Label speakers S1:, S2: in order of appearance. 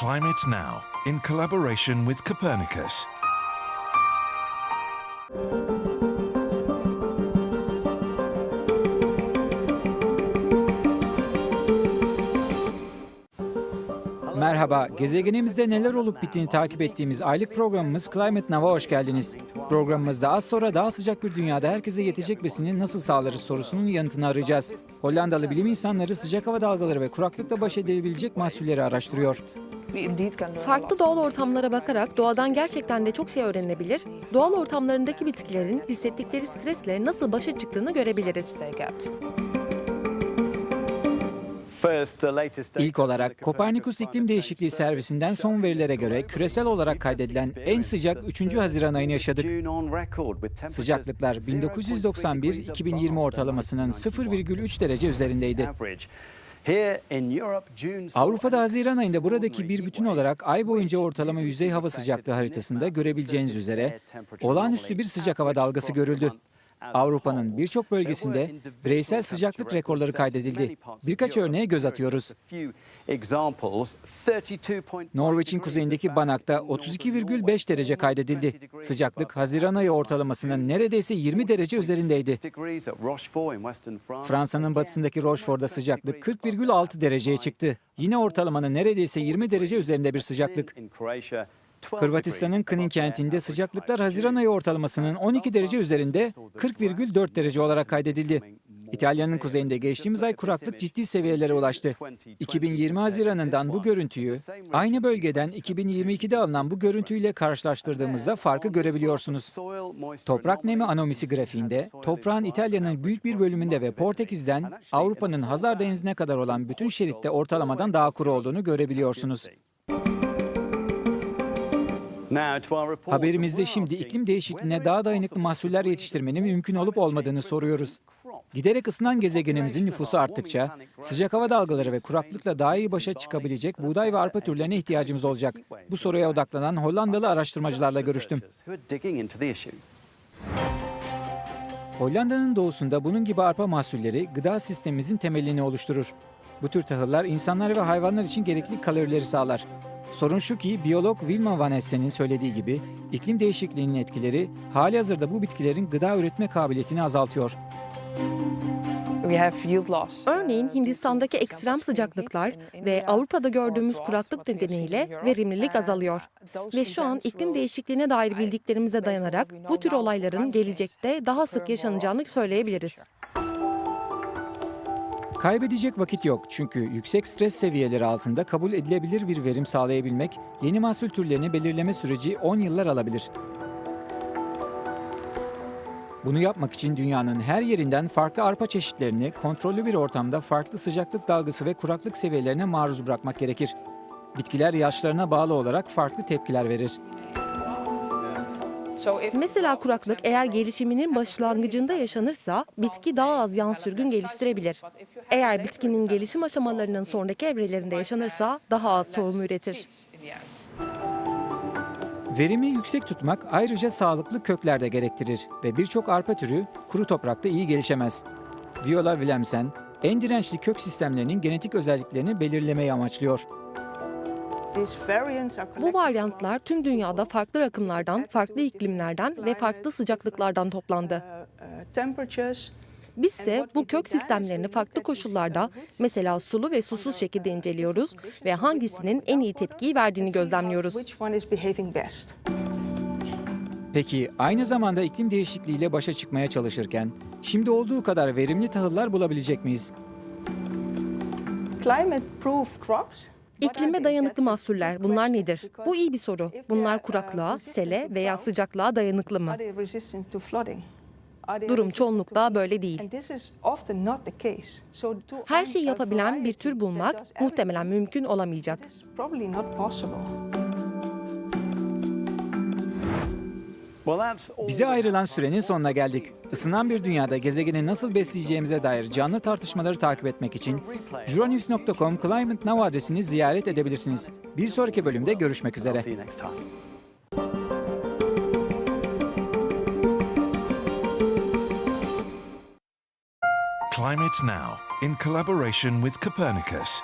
S1: Climate Now, in collaboration with Copernicus.
S2: Merhaba, gezegenimizde neler olup bittiğini takip ettiğimiz aylık programımız Climate Now'a hoş geldiniz. Programımızda az sonra daha sıcak bir dünyada herkese yetecek besini nasıl sağlarız sorusunun yanıtını arayacağız. Hollandalı bilim insanları sıcak hava dalgaları ve kuraklıkla baş edilebilecek mahsulleri araştırıyor.
S3: Farklı doğal ortamlara bakarak doğadan gerçekten de çok şey öğrenilebilir. Doğal ortamlarındaki bitkilerin hissettikleri stresle nasıl başa çıktığını görebiliriz.
S2: İlk olarak Kopernikus İklim Değişikliği Servisinden son verilere göre küresel olarak kaydedilen en sıcak 3. Haziran ayını yaşadık. Sıcaklıklar 1991-2020 ortalamasının 0,3 derece üzerindeydi. Avrupa'da Haziran ayında buradaki bir bütün olarak ay boyunca ortalama yüzey hava sıcaklığı haritasında görebileceğiniz üzere olağanüstü bir sıcak hava dalgası görüldü. Avrupa'nın birçok bölgesinde bireysel sıcaklık rekorları kaydedildi. Birkaç örneğe göz atıyoruz. Norveç'in kuzeyindeki Banak'ta 32,5 derece kaydedildi. Sıcaklık Haziran ayı ortalamasının neredeyse 20 derece üzerindeydi. Fransa'nın batısındaki Rochefort'da sıcaklık 40,6 dereceye çıktı. Yine ortalamanın neredeyse 20 derece üzerinde bir sıcaklık. Hırvatistan'ın Knin kentinde sıcaklıklar Haziran ayı ortalamasının 12 derece üzerinde 40,4 derece olarak kaydedildi. İtalya'nın kuzeyinde geçtiğimiz ay kuraklık ciddi seviyelere ulaştı. 2020 Haziran'ından bu görüntüyü aynı bölgeden 2022'de alınan bu görüntüyle karşılaştırdığımızda farkı görebiliyorsunuz. Toprak nemi anomisi grafiğinde toprağın İtalya'nın büyük bir bölümünde ve Portekiz'den Avrupa'nın Hazar Denizi'ne kadar olan bütün şeritte ortalamadan daha kuru olduğunu görebiliyorsunuz. Haberimizde şimdi iklim değişikliğine daha dayanıklı mahsuller yetiştirmenin mümkün olup olmadığını soruyoruz. Giderek ısınan gezegenimizin nüfusu arttıkça sıcak hava dalgaları ve kuraklıkla daha iyi başa çıkabilecek buğday ve arpa türlerine ihtiyacımız olacak. Bu soruya odaklanan Hollandalı araştırmacılarla görüştüm. Hollanda'nın doğusunda bunun gibi arpa mahsulleri gıda sistemimizin temelini oluşturur. Bu tür tahıllar insanlar ve hayvanlar için gerekli kalorileri sağlar. Sorun şu ki biyolog Wilma Van Essen'in söylediği gibi iklim değişikliğinin etkileri hali hazırda bu bitkilerin gıda üretme kabiliyetini azaltıyor.
S3: Örneğin Hindistan'daki ekstrem sıcaklıklar ve Avrupa'da gördüğümüz kuraklık nedeniyle verimlilik azalıyor. Ve şu an iklim değişikliğine dair bildiklerimize dayanarak bu tür olayların gelecekte daha sık yaşanacağını söyleyebiliriz.
S2: Kaybedecek vakit yok çünkü yüksek stres seviyeleri altında kabul edilebilir bir verim sağlayabilmek yeni mahsul türlerini belirleme süreci 10 yıllar alabilir. Bunu yapmak için dünyanın her yerinden farklı arpa çeşitlerini kontrollü bir ortamda farklı sıcaklık dalgası ve kuraklık seviyelerine maruz bırakmak gerekir. Bitkiler yaşlarına bağlı olarak farklı tepkiler verir.
S3: Mesela kuraklık eğer gelişiminin başlangıcında yaşanırsa bitki daha az yan sürgün geliştirebilir. Eğer bitkinin gelişim aşamalarının sonraki evrelerinde yaşanırsa daha az tohum üretir.
S2: Verimi yüksek tutmak ayrıca sağlıklı kökler de gerektirir ve birçok arpa türü kuru toprakta iyi gelişemez. Viola Willemsen, en dirençli kök sistemlerinin genetik özelliklerini belirlemeyi amaçlıyor.
S3: Bu varyantlar tüm dünyada farklı rakımlardan, farklı iklimlerden ve farklı sıcaklıklardan toplandı. Biz ise bu kök sistemlerini farklı koşullarda, mesela sulu ve susuz şekilde inceliyoruz ve hangisinin en iyi tepkiyi verdiğini gözlemliyoruz.
S2: Peki aynı zamanda iklim değişikliğiyle başa çıkmaya çalışırken şimdi olduğu kadar verimli tahıllar bulabilecek miyiz?
S3: İklime dayanıklı mahsuller bunlar nedir? Bu iyi bir soru. Bunlar kuraklığa, sele veya sıcaklığa dayanıklı mı? Durum çoğunlukla böyle değil. Her şeyi yapabilen bir tür bulmak muhtemelen mümkün olamayacak.
S2: Bize ayrılan sürenin sonuna geldik. Isınan bir dünyada gezegeni nasıl besleyeceğimize dair canlı tartışmaları takip etmek için Euronews.com Climate Now adresini ziyaret edebilirsiniz. Bir sonraki bölümde görüşmek üzere.
S1: Climate Now, in collaboration with Copernicus.